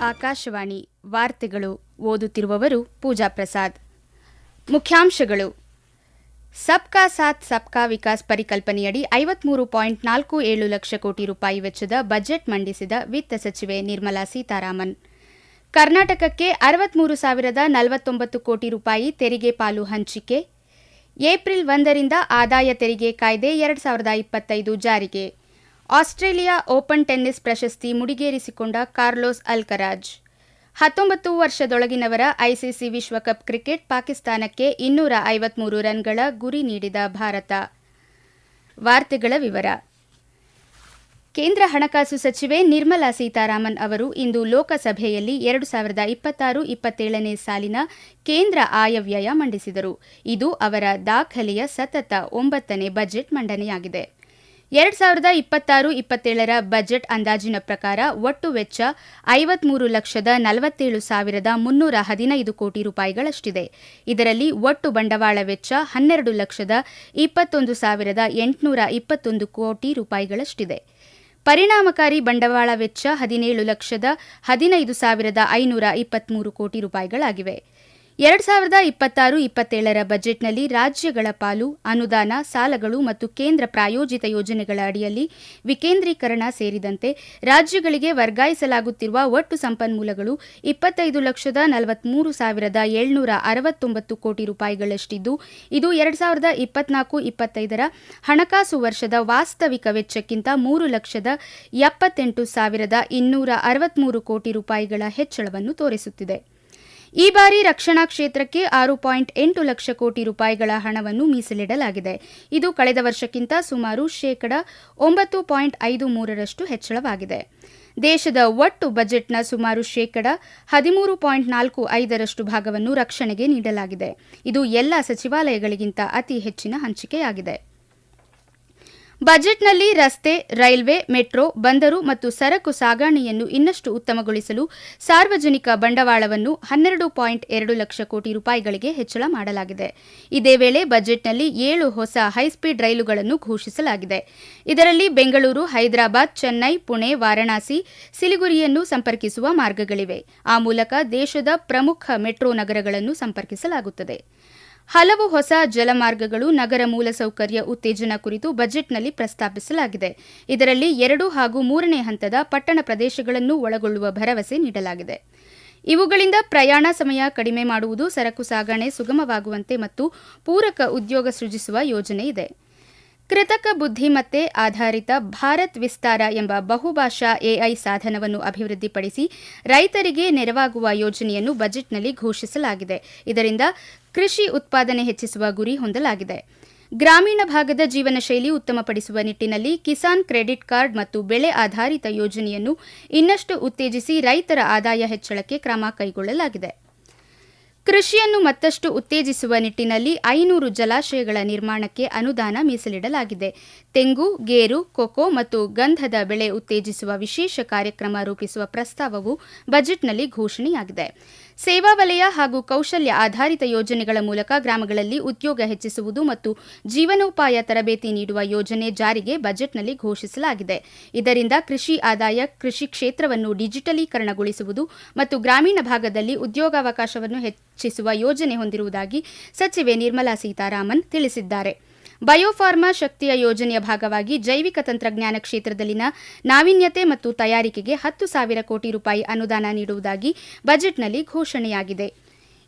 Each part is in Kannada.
ಆಕಾಶವಾಣಿ ವಾರ್ತೆಗಳು ಓದುತ್ತಿರುವವರು ಪೂಜಾ ಪ್ರಸಾದ್. ಮುಖ್ಯಾಂಶಗಳು. ಸಬ್ಕಾ ಸಾಥ್ ಸಬ್ಕಾ ವಿಕಾಸ್ ಪರಿಕಲ್ಪನೆಯಡಿ ಐವತ್ಮೂರು ಪಾಯಿಂಟ್ ನಾಲ್ಕು ಏಳು ಲಕ್ಷ ಕೋಟಿ ರೂಪಾಯಿ ವೆಚ್ಚದ ಬಜೆಟ್ ಮಂಡಿಸಿದ ವಿತ್ತ ಸಚಿವೆ ನಿರ್ಮಲಾ ಸೀತಾರಾಮನ್. ಕರ್ನಾಟಕಕ್ಕೆ ಅರವತ್ಮೂರು ಸಾವಿರದ ನಲವತ್ತೊಂಬತ್ತು ಕೋಟಿ ರೂಪಾಯಿ ತೆರಿಗೆ ಪಾಲು ಹಂಚಿಕೆ. ಏಪ್ರಿಲ್ ಒಂದರಿಂದ ಆದಾಯ ತೆರಿಗೆ ಕಾಯ್ದೆ ಎರಡು ಸಾವಿರದ ಇಪ್ಪತ್ತೈದು ಜಾರಿಗೆ. ಆಸ್ಟ್ರೇಲಿಯಾ ಓಪನ್ ಟೆನ್ನಿಸ್ ಪ್ರಶಸ್ತಿ ಮುಡಿಗೇರಿಸಿಕೊಂಡ ಕಾರ್ಲೋಸ್ ಅಲ್ಕರಾಜ್. ಹತ್ತೊಂಬತ್ತು ವರ್ಷದೊಳಗಿನವರ ಐಸಿಸಿ ವಿಶ್ವಕಪ್ ಕ್ರಿಕೆಟ್ ಪಾಕಿಸ್ತಾನಕ್ಕೆ ಇನ್ನೂರ ಐವತ್ಮೂರು ರನ್ಗಳ ಗುರಿ ನೀಡಿದ ಭಾರತ. ವಾರ್ತೆಗಳ ವಿವರ. ಕೇಂದ್ರ ಹಣಕಾಸು ಸಚಿವೆ ನಿರ್ಮಲಾ ಸೀತಾರಾಮನ್ ಅವರು ಇಂದು ಲೋಕಸಭೆಯಲ್ಲಿ ಎರಡು ಸಾವಿರದ ಇಪ್ಪತ್ತಾರು ಇಪ್ಪತ್ತೇಳನೇ ಸಾಲಿನ ಕೇಂದ್ರ ಆಯವ್ಯಯ ಮಂಡಿಸಿದರು. ಇದು ಅವರ ದಾಖಲೆಯ ಸತತ ಒಂಬತ್ತನೇ ಬಜೆಟ್ ಮಂಡನೆಯಾಗಿದೆ. ಎರಡು ಸಾವಿರದ ಇಪ್ಪತ್ತಾರು ಇಪ್ಪತ್ತೇಳರ ಬಜೆಟ್ ಅಂದಾಜಿನ ಪ್ರಕಾರ ಒಟ್ಟು ವೆಚ್ಚ ಐವತ್ಮೂರು ಲಕ್ಷದ ನಲವತ್ತೇಳು ಸಾವಿರದ ಮುನ್ನೂರ ಹದಿನೈದು ಕೋಟಿ ರೂಪಾಯಿಗಳಷ್ಟಿದೆ. ಇದರಲ್ಲಿ ಒಟ್ಟು ಬಂಡವಾಳ ವೆಚ್ಚ ಹನ್ನೆರಡು ಲಕ್ಷದ ಇಪ್ಪತ್ತೊಂದು ಸಾವಿರದ ಎಂಟುನೂರ ಇಪ್ಪತ್ತೊಂದು ಕೋಟಿ ರೂಪಾಯಿಗಳಷ್ಟಿದೆ. ಪರಿಣಾಮಕಾರಿ ಬಂಡವಾಳ ವೆಚ್ಚ ಹದಿನೇಳು ಲಕ್ಷದ ಹದಿನೈದು ಸಾವಿರದ ಐನೂರ ಇಪ್ಪತ್ಮೂರು ಕೋಟಿ ರೂಪಾಯಿಗಳಾಗಿವೆ. ಎರಡು ಸಾವಿರದ ಇಪ್ಪತ್ತಾರು ಇಪ್ಪತ್ತೇಳರ ಬಜೆಟ್ನಲ್ಲಿ ರಾಜ್ಯಗಳ ಪಾಲು, ಅನುದಾನ, ಸಾಲಗಳು ಮತ್ತು ಕೇಂದ್ರ ಪ್ರಾಯೋಜಿತ ಯೋಜನೆಗಳ ಅಡಿಯಲ್ಲಿ ವಿಕೇಂದ್ರೀಕರಣ ಸೇರಿದಂತೆ ರಾಜ್ಯಗಳಿಗೆ ವರ್ಗಾಯಿಸಲಾಗುತ್ತಿರುವ ಒಟ್ಟು ಸಂಪನ್ಮೂಲಗಳು ಇಪ್ಪತ್ತೈದು ಲಕ್ಷದ ನಲವತ್ಮೂರು ಸಾವಿರದ ಏಳ್ನೂರ ಅರವತ್ತೊಂಬತ್ತು ಕೋಟಿ ರೂಪಾಯಿಗಳಷ್ಟಿದ್ದು, ಇದು ಎರಡು ಸಾವಿರದ ಇಪ್ಪತ್ನಾಲ್ಕು ಇಪ್ಪತ್ತೈದರ ಹಣಕಾಸು ವರ್ಷದ ವಾಸ್ತವಿಕ ವೆಚ್ಚಕ್ಕಿಂತ ಮೂರು ಲಕ್ಷದ ಎಪ್ಪತ್ತೆಂಟು ಸಾವಿರದ ಇನ್ನೂರ ಅರವತ್ಮೂರು ಕೋಟಿ ರೂಪಾಯಿಗಳ ಹೆಚ್ಚಳವನ್ನು ತೋರಿಸುತ್ತಿದೆ. ಈ ಬಾರಿ ರಕ್ಷಣಾ ಕ್ಷೇತ್ರಕ್ಕೆ ಆರು ಪಾಯಿಂಟ್ ಎಂಟು ಲಕ್ಷ ಕೋಟಿ ರೂಪಾಯಿಗಳ ಹಣವನ್ನು ಮೀಸಲಿಡಲಾಗಿದೆ. ಇದು ಕಳೆದ ವರ್ಷಕ್ಕಿಂತ ಸುಮಾರು ಶೇಕಡ ಒಂಬತ್ತು ಪಾಯಿಂಟ್ ಐದು ಮೂರರಷ್ಟು ಹೆಚ್ಚಳವಾಗಿದೆ. ದೇಶದ ಒಟ್ಟು ಬಜೆಟ್ನ ಸುಮಾರು ಶೇಕಡ ಹದಿಮೂರು ಪಾಯಿಂಟ್ ನಾಲ್ಕು ಐದರಷ್ಟು ಭಾಗವನ್ನು ರಕ್ಷಣೆಗೆ ನೀಡಲಾಗಿದೆ. ಇದು ಎಲ್ಲ ಸಚಿವಾಲಯಗಳಿಗಿಂತ ಅತಿ ಹೆಚ್ಚಿನ ಹಂಚಿಕೆಯಾಗಿದೆ. ಬಜೆಟ್ನಲ್ಲಿ ರಸ್ತೆ, ರೈಲ್ವೆ, ಮೆಟ್ರೋ, ಬಂದರು ಮತ್ತು ಸರಕು ಸಾಗಣೆಯನ್ನು ಇನ್ನಷ್ಟು ಉತ್ತಮಗೊಳಿಸಲು ಸಾರ್ವಜನಿಕ ಬಂಡವಾಳವನ್ನು ಹನ್ನೆರಡು ಪಾಯಿಂಟ್ ಎರಡು ಲಕ್ಷ ಕೋಟಿ ರೂಪಾಯಿಗಳಿಗೆ ಹೆಚ್ಚಳ ಮಾಡಲಾಗಿದೆ. ಇದೇ ವೇಳೆ ಬಜೆಟ್ನಲ್ಲಿ ಏಳು ಹೊಸ ಹೈಸ್ಪೀಡ್ ರೈಲುಗಳನ್ನು ಘೋಷಿಸಲಾಗಿದೆ. ಇದರಲ್ಲಿ ಬೆಂಗಳೂರು, ಹೈದರಾಬಾದ್, ಚೆನ್ನೈ, ಪುಣೆ, ವಾರಣಾಸಿ, ಸಿಲಿಗುರಿಯನ್ನು ಸಂಪರ್ಕಿಸುವ ಮಾರ್ಗಗಳಿವೆ. ಆ ಮೂಲಕ ದೇಶದ ಪ್ರಮುಖ ಮೆಟ್ರೋ ನಗರಗಳನ್ನು ಸಂಪರ್ಕಿಸಲಾಗುತ್ತದೆ. ಹಲವು ಹೊಸ ಜಲಮಾರ್ಗಗಳು ನಗರ ಮೂಲಸೌಕರ್ಯ ಉತ್ತೇಜನ ಕುರಿತು ಬಜೆಟ್ನಲ್ಲಿ ಪ್ರಸ್ತಾಪಿಸಲಾಗಿದೆ. ಇದರಲ್ಲಿ ಎರಡು ಹಾಗೂ ಮೂರನೇ ಹಂತದ ಪಟ್ಟಣ ಪ್ರದೇಶಗಳನ್ನು ಒಳಗೊಳ್ಳುವ ಭರವಸೆ ನೀಡಲಾಗಿದೆ. ಇವುಗಳಿಂದ ಪ್ರಯಾಣ ಸಮಯ ಕಡಿಮೆ ಮಾಡುವುದು ಸರಕು ಸಾಗಣೆ ಸುಗಮವಾಗುವಂತೆ ಮತ್ತು ಪೂರಕ ಉದ್ಯೋಗ ಸೃಜಿಸುವ ಯೋಜನೆ ಇದೆ. ಕೃತಕ ಬುದ್ಧಿಮತ್ತೆ ಆಧಾರಿತ ಭಾರತ್ ವಿಸ್ತಾರ ಎಂಬ ಬಹುಭಾಷಾ ಎಐ ಸಾಧನವನ್ನು ಅಭಿವೃದ್ಧಿಪಡಿಸಿ ರೈತರಿಗೆ ನೆರವಾಗುವ ಯೋಜನೆಯನ್ನು ಬಜೆಟ್ನಲ್ಲಿ ಘೋಷಿಸಲಾಗಿದೆ. ಇದರಿಂದ ಕೃಷಿ ಉತ್ಪಾದನೆ ಹೆಚ್ಚಿಸುವ ಗುರಿ ಹೊಂದಲಾಗಿದೆ. ಗ್ರಾಮೀಣ ಭಾಗದ ಜೀವನ ಶೈಲಿ ಉತ್ತಮಪಡಿಸುವ ನಿಟ್ಟಿನಲ್ಲಿ ಕಿಸಾನ್ ಕ್ರೆಡಿಟ್ ಕಾರ್ಡ್ ಮತ್ತು ಬೆಳೆ ಆಧಾರಿತ ಯೋಜನೆಯನ್ನು ಇನ್ನಷ್ಟು ಉತ್ತೇಜಿಸಿ ರೈತರ ಆದಾಯ ಹೆಚ್ಚಳಕ್ಕೆ ಕ್ರಮ ಕೈಗೊಳ್ಳಲಾಗಿದೆ. ಕೃಷಿಯನ್ನು ಮತ್ತಷ್ಟು ಉತ್ತೇಜಿಸುವ ನಿಟ್ಟಿನಲ್ಲಿ ಐನೂರು ಜಲಾಶಯಗಳ ನಿರ್ಮಾಣಕ್ಕೆ ಅನುದಾನ ಮೀಸಲಿಡಲಾಗಿದೆ. ತೆಂಗು, ಗೇರು, ಕೊಕೊ ಮತ್ತು ಗಂಧದ ಬೆಳೆ ಉತ್ತೇಜಿಸುವ ವಿಶೇಷ ಕಾರ್ಯಕ್ರಮ ರೂಪಿಸುವ ಪ್ರಸ್ತಾವವು ಬಜೆಟ್ನಲ್ಲಿ ಘೋಷಣೆಯಾಗಿದೆ. ಸೇವಾ ವಲಯ ಹಾಗೂ ಕೌಶಲ್ಯ ಆಧಾರಿತ ಯೋಜನೆಗಳ ಮೂಲಕ ಗ್ರಾಮಗಳಲ್ಲಿ ಉದ್ಯೋಗ ಹೆಚ್ಚಿಸುವುದು ಮತ್ತು ಜೀವನೋಪಾಯ ತರಬೇತಿ ನೀಡುವ ಯೋಜನೆ ಜಾರಿಗೆ ಬಜೆಟ್ನಲ್ಲಿ ಘೋಷಿಸಲಾಗಿದೆ. ಇದರಿಂದ ಕೃಷಿ ಆದಾಯ, ಕೃಷಿ ಕ್ಷೇತ್ರವನ್ನು ಡಿಜಿಟಲೀಕರಣಗೊಳಿಸುವುದು ಮತ್ತು ಗ್ರಾಮೀಣ ಭಾಗದಲ್ಲಿ ಉದ್ಯೋಗಾವಕಾಶವನ್ನು ಹೆಚ್ಚಿಸುವ ಯೋಜನೆ ಹೊಂದಿರುವುದಾಗಿ ಸಚಿವೆ ನಿರ್ಮಲಾ ಸೀತಾರಾಮನ್ ತಿಳಿಸಿದ್ದಾರೆ. ಬಯೋಫಾರ್ಮಾ ಶಕ್ತಿಯ ಯೋಜನೆಯ ಭಾಗವಾಗಿ ಜೈವಿಕ ತಂತ್ರಜ್ಞಾನ ಕ್ಷೇತ್ರದಲ್ಲಿನ ನಾವೀನ್ಯತೆ ಮತ್ತು ತಯಾರಿಕೆಗೆ ಹತ್ತು ಸಾವಿರ ಕೋಟಿ ರೂಪಾಯಿ ಅನುದಾನ ನೀಡುವುದಾಗಿ ಬಜೆಟ್ನಲ್ಲಿ ಘೋಷಣೆಯಾಗಿದೆ.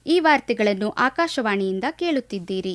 ಈ ವಾರ್ತೆಗಳನ್ನು ಆಕಾಶವಾಣಿಯಿಂದ ಕೇಳುತ್ತಿದ್ದೀರಿ.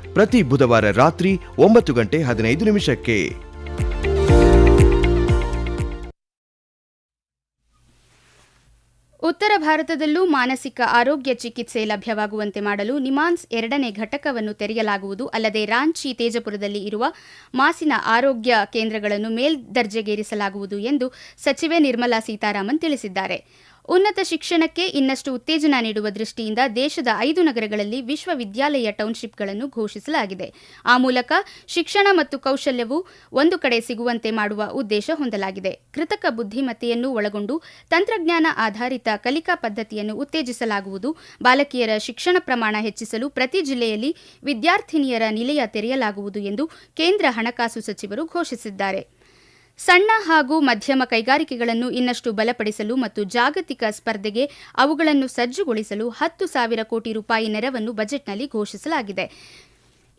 ಪ್ರತಿ ಬುಧವಾರ ರಾತ್ರಿ ಒಂಬತ್ತು ಗಂಟೆ ಹದಿನೈದು ನಿಮಿಷಕ್ಕೆ. ಉತ್ತರ ಭಾರತದಲ್ಲೂ ಮಾನಸಿಕ ಆರೋಗ್ಯ ಚಿಕಿತ್ಸೆ ಲಭ್ಯವಾಗುವಂತೆ ಮಾಡಲು ನಿಮಾನ್ಸ್ ಎರಡನೇ ಘಟಕವನ್ನು ತೆರೆಯಲಾಗುವುದು. ಅಲ್ಲದೆ ರಾಂಚಿ, ತೇಜಪುರದಲ್ಲಿ ಇರುವ ಮಾಸಿನ ಆರೋಗ್ಯ ಕೇಂದ್ರಗಳನ್ನು ಮೇಲ್ದರ್ಜೆಗೇರಿಸಲಾಗುವುದು ಎಂದು ಸಚಿವೆ ನಿರ್ಮಲಾ ಸೀತಾರಾಮನ್ ತಿಳಿಸಿದ್ದಾರೆ. ಉನ್ನತ ಶಿಕ್ಷಣಕ್ಕೆ ಇನ್ನಷ್ಟು ಉತ್ತೇಜನ ನೀಡುವ ದೃಷ್ಟಿಯಿಂದ ದೇಶದ ಐದು ನಗರಗಳಲ್ಲಿ ವಿಶ್ವವಿದ್ಯಾಲಯ ಟೌನ್ಶಿಪ್ಗಳನ್ನು ಘೋಷಿಸಲಾಗಿದೆ. ಆ ಮೂಲಕ ಶಿಕ್ಷಣ ಮತ್ತು ಕೌಶಲ್ಯವು ಒಂದು ಕಡೆ ಸಿಗುವಂತೆ ಮಾಡುವ ಉದ್ದೇಶ ಹೊಂದಲಾಗಿದೆ. ಕೃತಕ ಬುದ್ಧಿಮತ್ತೆಯನ್ನು ಒಳಗೊಂಡು ತಂತ್ರಜ್ಞಾನ ಆಧಾರಿತ ಕಲಿಕಾ ಪದ್ಧತಿಯನ್ನು ಉತ್ತೇಜಿಸಲಾಗುವುದು. ಬಾಲಕಿಯರ ಶಿಕ್ಷಣ ಪ್ರಮಾಣ ಹೆಚ್ಚಿಸಲು ಪ್ರತಿ ಜಿಲ್ಲೆಯಲ್ಲಿ ವಿದ್ಯಾರ್ಥಿನಿಯರ ನಿಲಯ ತೆರೆಯಲಾಗುವುದು ಎಂದು ಕೇಂದ್ರ ಹಣಕಾಸು ಸಚಿವರು ಘೋಷಿಸಿದ್ದಾರೆ. ಸಣ್ಣ ಹಾಗೂ ಮಧ್ಯಮ ಕೈಗಾರಿಕೆಗಳನ್ನು ಇನ್ನಷ್ಟು ಬಲಪಡಿಸಲು ಮತ್ತು ಜಾಗತಿಕ ಸ್ಪರ್ಧೆಗೆ ಅವುಗಳನ್ನು ಸಜ್ಜುಗೊಳಿಸಲು ಹತ್ತು ಸಾವಿರ ಕೋಟಿ ರೂಪಾಯಿ ನೆರವನ್ನು ಬಜೆಟ್ನಲ್ಲಿ ಘೋಷಿಸಲಾಗಿದೆ.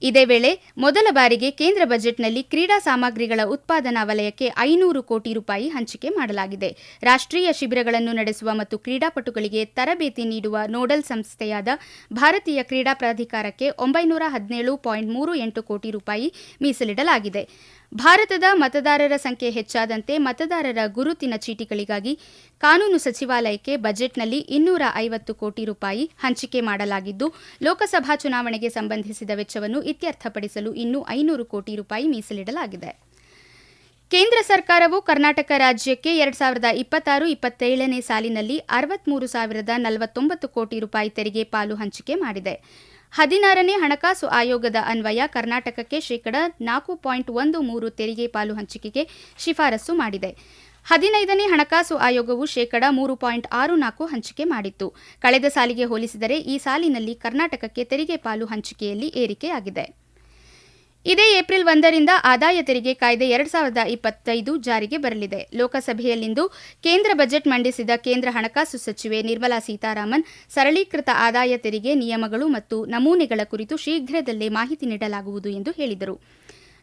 ಇದೇ ವೇಳೆ ಮೊದಲ ಬಾರಿಗೆ ಕೇಂದ್ರ ಬಜೆಟ್ನಲ್ಲಿ ಕ್ರೀಡಾ ಸಾಮಗ್ರಿಗಳ ಉತ್ಪಾದನಾ ವಲಯಕ್ಕೆ ಐನೂರು ಕೋಟಿ ರೂಪಾಯಿ ಹಂಚಿಕೆ ಮಾಡಲಾಗಿದೆ. ರಾಷ್ಟ್ರೀಯ ಶಿಬಿರಗಳನ್ನು ನಡೆಸುವ ಮತ್ತು ಕ್ರೀಡಾಪಟುಗಳಿಗೆ ತರಬೇತಿ ನೀಡುವ ನೋಡಲ್ ಸಂಸ್ಥೆಯಾದ ಭಾರತೀಯ ಕ್ರೀಡಾ ಪ್ರಾಧಿಕಾರಕ್ಕೆ ಒಂಬೈನೂರ ಹದಿನೇಳು ಪಾಯಿಂಟ್ ಮೂರು ಎಂಟು ಕೋಟಿ ರೂಪಾಯಿ ಮೀಸಲಿಡಲಾಗಿದೆ. ಭಾರತದ ಮತದಾರರ ಸಂಖ್ಯೆ ಹೆಚ್ಚಾದಂತೆ ಮತದಾರರ ಗುರುತಿನ ಚೀಟಿಗಳಿಗಾಗಿ ಕಾನೂನು ಸಚಿವಾಲಯಕ್ಕೆ ಬಜೆಟ್ನಲ್ಲಿ ಇನ್ನೂರ ಐವತ್ತು ಕೋಟಿ ರೂಪಾಯಿ ಹಂಚಿಕೆ ಮಾಡಲಾಗಿದ್ದು, ಲೋಕಸಭಾ ಚುನಾವಣೆಗೆ ಸಂಬಂಧಿಸಿದ ವೆಚ್ಚವನ್ನು ಇತ್ಯರ್ಥಪಡಿಸಲು ಇನ್ನೂ ಐನೂರು ಕೋಟಿ ರೂಪಾಯಿ ಮೀಸಲಿಡಲಾಗಿದೆ. ಕೇಂದ್ರ ಸರ್ಕಾರವು ಕರ್ನಾಟಕ ರಾಜ್ಯಕ್ಕೆ ಎರಡ್ ಸಾವಿರದ ಇಪ್ಪತ್ತಾರು, ಇಪ್ಪತ್ತೇಳನೇ ಸಾಲಿನಲ್ಲಿ ಅರವತ್ಮೂರು ಸಾವಿರದ ನಲವತ್ತೊಂಬತ್ತು ಕೋಟಿ ರೂಪಾಯಿ ತೆರಿಗೆ ಪಾಲು ಹಂಚಿಕೆ ಮಾಡಿದೆ. ಹದಿನಾರನೇ ಹಣಕಾಸು ಆಯೋಗದ ಅನ್ವಯ ಕರ್ನಾಟಕಕ್ಕೆ ಶೇಕಡ ನಾಲ್ಕು ಪಾಯಿಂಟ್ ಒಂದು ಮೂರು ತೆರಿಗೆ ಪಾಲು ಹಂಚಿಕೆಗೆ ಶಿಫಾರಸು ಮಾಡಿದೆ. ಹದಿನೈದನೇ ಹಣಕಾಸು ಆಯೋಗವು ಶೇಕಡ ಮೂರು ಪಾಯಿಂಟ್ ಆರು ನಾಲ್ಕು ಹಂಚಿಕೆ ಮಾಡಿತ್ತು. ಕಳೆದ ಸಾಲಿಗೆ ಹೋಲಿಸಿದರೆ ಈ ಸಾಲಿನಲ್ಲಿ ಕರ್ನಾಟಕಕ್ಕೆ ತೆರಿಗೆ ಪಾಲು ಹಂಚಿಕೆಯಲ್ಲಿ ಏರಿಕೆಯಾಗಿದೆ. ಇದೇ ಏಪ್ರಿಲ್ ಒಂದರಿಂದ ಆದಾಯ ತೆರಿಗೆ ಕಾಯ್ದೆ ಎರಡ್ ಸಾವಿರದ ಇಪ್ಪತ್ತೈದು ಜಾರಿಗೆ ಬರಲಿದೆ. ಲೋಕಸಭೆಯಲ್ಲಿಂದು ಕೇಂದ್ರ ಬಜೆಟ್ ಮಂಡಿಸಿದ ಕೇಂದ್ರ ಹಣಕಾಸು ಸಚಿವೆ ನಿರ್ಮಲಾ ಸೀತಾರಾಮನ್ ಸರಳೀಕೃತ ಆದಾಯ ತೆರಿಗೆ ನಿಯಮಗಳು ಮತ್ತು ನಮೂನೆಗಳ ಕುರಿತು ಶೀಘ್ರದಲ್ಲೇ ಮಾಹಿತಿ ನೀಡಲಾಗುವುದು ಎಂದು ಹೇಳಿದರು.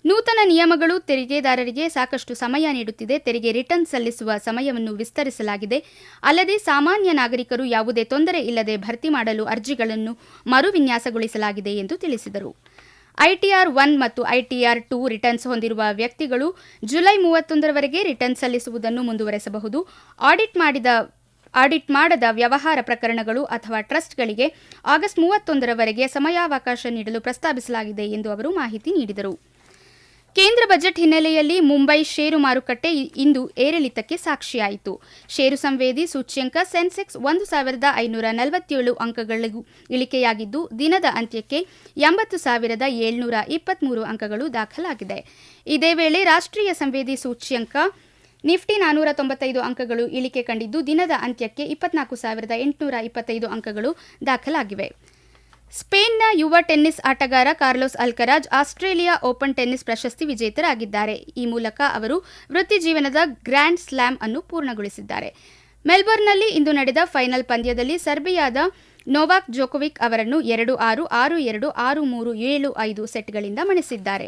ನೂತನ ನಿಯಮಗಳು ತೆರಿಗೆದಾರರಿಗೆ ಸಾಕಷ್ಟು ಸಮಯ ನೀಡುತ್ತಿದೆ. ತೆರಿಗೆ ರಿಟರ್ನ್ ಸಲ್ಲಿಸುವ ಸಮಯವನ್ನು ವಿಸ್ತರಿಸಲಾಗಿದೆ. ಅಲ್ಲದೆ ಸಾಮಾನ್ಯ ನಾಗರಿಕರು ಯಾವುದೇ ತೊಂದರೆ ಇಲ್ಲದೆ ಭರ್ತಿ ಮಾಡಲು ಅರ್ಜಿಗಳನ್ನು ಮರುವಿನ್ಯಾಸಗೊಳಿಸಲಾಗಿದೆ ಎಂದು ತಿಳಿಸಿದರು. ಐಟಿಆರ್ ಒನ್ ಮತ್ತು ಐಟಿಆರ್ ಟೂ ರಿಟರ್ನ್ಸ್ ಹೊಂದಿರುವ ವ್ಯಕ್ತಿಗಳು ಜುಲೈ ಮೂವತ್ತೊಂದರವರೆಗೆ ರಿಟರ್ನ್ ಸಲ್ಲಿಸುವುದನ್ನು ಮುಂದುವರೆಸಬಹುದು. ಆಡಿಟ್ ಮಾಡಿದ, ಆಡಿಟ್ ಮಾಡದ ವ್ಯವಹಾರ ಪ್ರಕರಣಗಳು ಅಥವಾ ಟ್ರಸ್ಟ್ಗಳಿಗೆ ಆಗಸ್ಟ್ ಮೂವತ್ತೊಂದರವರೆಗೆ ಸಮಯಾವಕಾಶ ನೀಡಲು ಪ್ರಸ್ತಾಪಿಸಲಾಗಿದೆ ಎಂದು ಅವರು ಮಾಹಿತಿ ನೀಡಿದರು. ಕೇಂದ್ರ ಬಜೆಟ್ ಹಿನ್ನೆಲೆಯಲ್ಲಿ ಮುಂಬೈ ಷೇರು ಮಾರುಕಟ್ಟೆ ಇಂದು ಏರಿಳಿತಕ್ಕೆ ಸಾಕ್ಷಿಯಾಯಿತು. ಷೇರು ಸಂವೇದಿ ಸೂಚ್ಯಂಕ ಸೆನ್ಸೆಕ್ಸ್ ಒಂದು ಸಾವಿರದ ಐನೂರ ನಲವತ್ತೇಳು ಅಂಕಗಳಿಗೂ ಇಳಿಕೆಯಾಗಿದ್ದು, ದಿನದ ಅಂತ್ಯಕ್ಕೆ ಎಂಬತ್ತು ಸಾವಿರದ ಏಳ್ನೂರ ಇಪ್ಪತ್ಮೂರು ಅಂಕಗಳು ದಾಖಲಾಗಿದೆ. ಇದೇ ವೇಳೆ ರಾಷ್ಟ್ರೀಯ ಸಂವೇದಿ ಸೂಚ್ಯಂಕ ನಿಫ್ಟಿ ನಾನೂರ ತೊಂಬತ್ತೈದು ಅಂಕಗಳು ಇಳಿಕೆ ಕಂಡಿದ್ದು, ದಿನದ ಅಂತ್ಯಕ್ಕೆ ಇಪ್ಪತ್ನಾಲ್ಕು ಸಾವಿರದ ಎಂಟುನೂರ ಇಪ್ಪತ್ತೈದು ಅಂಕಗಳು ದಾಖಲಾಗಿವೆ. ಸ್ಪೇನ್ನ ಯುವ ಟೆನ್ನಿಸ್ ಆಟಗಾರ Carlos Alcaraz Australia Open tennis ಪ್ರಶಸ್ತಿ ವಿಜೇತರಾಗಿದ್ದಾರೆ. ಈ ಮೂಲಕ ಅವರು ವೃತ್ತಿ ಜೀವನದ ಗ್ರ್ಯಾಂಡ್ ಸ್ಲಾಮ್ ಅನ್ನು ಪೂರ್ಣಗೊಳಿಸಿದ್ದಾರೆ. ಮೆಲ್ಬರ್ನ್ನಲ್ಲಿ ಇಂದು ನಡೆದ ಫೈನಲ್ ಪಂದ್ಯದಲ್ಲಿ ಸರ್ಬಿಯಾದ ನೋವಾಕ್ ಜೋಕೋವಿಕ್ ಅವರನ್ನು ಎರಡು ಆರು ಆರು ಎರಡು, ಆರು ಮೂರು, ಏಳು ಐದು ಸೆಟ್ಗಳಿಂದ ಮಣಿಸಿದ್ದಾರೆ.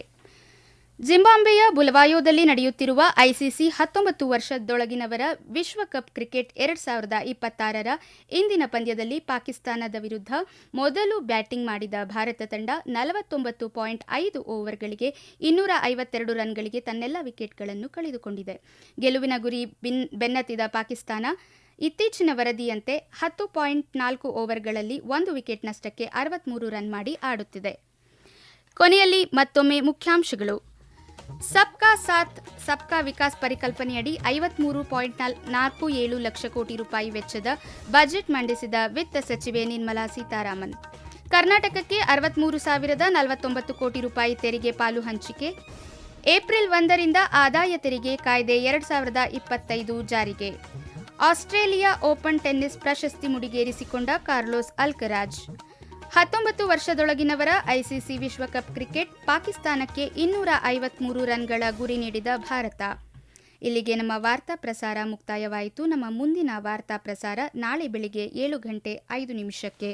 ಜಿಂಬಾಬ್ವೆಯ ಬುಲವಾಯೋದಲ್ಲಿ ನಡೆಯುತ್ತಿರುವ ಐಸಿಸಿ ಹತ್ತೊಂಬತ್ತು ವರ್ಷದೊಳಗಿನವರ ವಿಶ್ವಕಪ್ ಕ್ರಿಕೆಟ್ ಎರಡ್ ಸಾವಿರದ ಇಪ್ಪತ್ತಾರರ ಇಂದಿನ ಪಂದ್ಯದಲ್ಲಿ ಪಾಕಿಸ್ತಾನದ ವಿರುದ್ಧ ಮೊದಲು ಬ್ಯಾಟಿಂಗ್ ಮಾಡಿದ ಭಾರತ ತಂಡ ನಲವತ್ತೊಂಬತ್ತು ಪಾಯಿಂಟ್ ಐದು ಓವರ್ಗಳಿಗೆ ಇನ್ನೂರ ಐವತ್ತೆರಡು ರನ್ಗಳಿಗೆ ತನ್ನೆಲ್ಲ ವಿಕೆಟ್ಗಳನ್ನು ಕಳೆದುಕೊಂಡಿದೆ. ಗೆಲುವಿನ ಗುರಿ ಬಿನ್ ಬೆನ್ನತ್ತಿದ ಪಾಕಿಸ್ತಾನ ಇತ್ತೀಚಿನ ವರದಿಯಂತೆ ಹತ್ತು ಪಾಯಿಂಟ್ ನಾಲ್ಕು ಓವರ್ಗಳಲ್ಲಿ ಒಂದು ವಿಕೆಟ್ ನಷ್ಟಕ್ಕೆ ಅರವತ್ಮೂರು ರನ್ ಮಾಡಿ ಆಡುತ್ತಿದೆ. ಕೊನೆಯಲ್ಲಿ ಮತ್ತೊಮ್ಮೆ ಮುಖ್ಯಾಂಶಗಳು. ಸಬ್ಕಾ ಸಾಥ್, ಸಬ್ಕಾ ವಿಕಾಸ್ ಪರಿಕಲ್ಪನೆಯಡಿ ಐವತ್ಮೂರು ಪಾಯಿಂಟ್ ನಾಲ್ಕು ಏಳು ಲಕ್ಷ ಕೋಟಿ ರೂಪಾಯಿ ವೆಚ್ಚದ ಬಜೆಟ್ ಮಂಡಿಸಿದ ವಿತ್ತ ಸಚಿವೆ ನಿರ್ಮಲಾ ಸೀತಾರಾಮನ್. ಕರ್ನಾಟಕಕ್ಕೆ ಅರವತ್ಮೂರು ಸಾವಿರದ ನಲವತ್ತೊಂಬತ್ತು ಕೋಟಿ ರೂಪಾಯಿ ತೆರಿಗೆ ಪಾಲು ಹಂಚಿಕೆ. ಏಪ್ರಿಲ್ ಒಂದರಿಂದ ಆದಾಯ ತೆರಿಗೆ ಕಾಯ್ದೆ ಎರಡ್ ಸಾವಿರದ ಇಪ್ಪತ್ತೈದು ಜಾರಿಗೆ. ಆಸ್ಟ್ರೇಲಿಯಾ ಓಪನ್ ಟೆನ್ನಿಸ್ ಪ್ರಶಸ್ತಿ ಮುಡಿಗೇರಿಸಿಕೊಂಡ ಕಾರ್ಲೋಸ್ ಅಲ್ಕರಾಜ್. ಹತ್ತೊಂಬತ್ತು ವರ್ಷದೊಳಗಿನವರ ಐಸಿಸಿ ವಿಶ್ವಕಪ್ ಕ್ರಿಕೆಟ್ ಪಾಕಿಸ್ತಾನಕ್ಕೆ ಇನ್ನೂರ ಐವತ್ಮೂರು ರನ್ಗಳ ಗುರಿ ನೀಡಿದ ಭಾರತ. ಇಲ್ಲಿಗೆ ನಮ್ಮ ವಾರ್ತಾ ಪ್ರಸಾರ ಮುಕ್ತಾಯವಾಯಿತು. ನಮ್ಮ ಮುಂದಿನ ವಾರ್ತಾ ಪ್ರಸಾರ ನಾಳೆ ಬೆಳಿಗ್ಗೆ ಏಳು ಗಂಟೆ ಐದು ನಿಮಿಷಕ್ಕೆ.